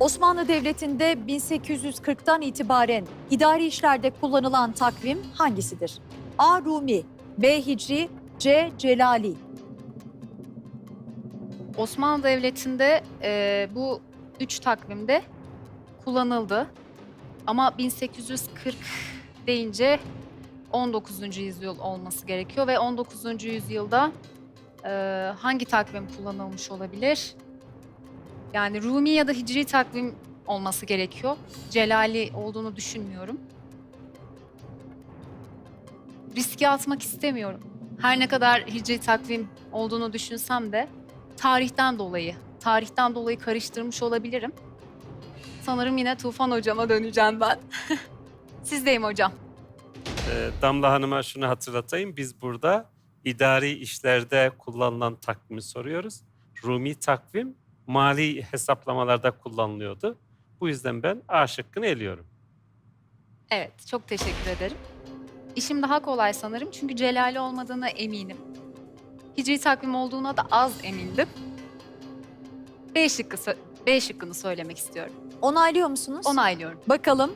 Osmanlı Devleti'nde 1840'tan itibaren idari işlerde kullanılan takvim hangisidir? A. Rumi, B. Hicri, C. Celali. Osmanlı Devleti'nde e, bu üç takvimde kullanıldı. Ama 1840 deyince 19. yüzyıl olması gerekiyor ve 19. yüzyılda e, hangi takvim kullanılmış olabilir? Yani Rumi ya da Hicri takvim olması gerekiyor. Celali olduğunu düşünmüyorum. Riske atmak istemiyorum. Her ne kadar Hicri takvim olduğunu düşünsem de tarihten dolayı, tarihten dolayı karıştırmış olabilirim. Sanırım yine Tufan hocama döneceğim ben. Sizdeyim hocam. Ee, Damla Hanım'a şunu hatırlatayım. Biz burada idari işlerde kullanılan takvimi soruyoruz. Rumi takvim mali hesaplamalarda kullanılıyordu. Bu yüzden ben A şıkkını eliyorum. Evet, çok teşekkür ederim. İşim daha kolay sanırım çünkü Celali olmadığına eminim. Hicri takvim olduğuna da az emindim. B, şıkkı, sö- B şıkkını söylemek istiyorum. Onaylıyor musunuz? Onaylıyorum. Bakalım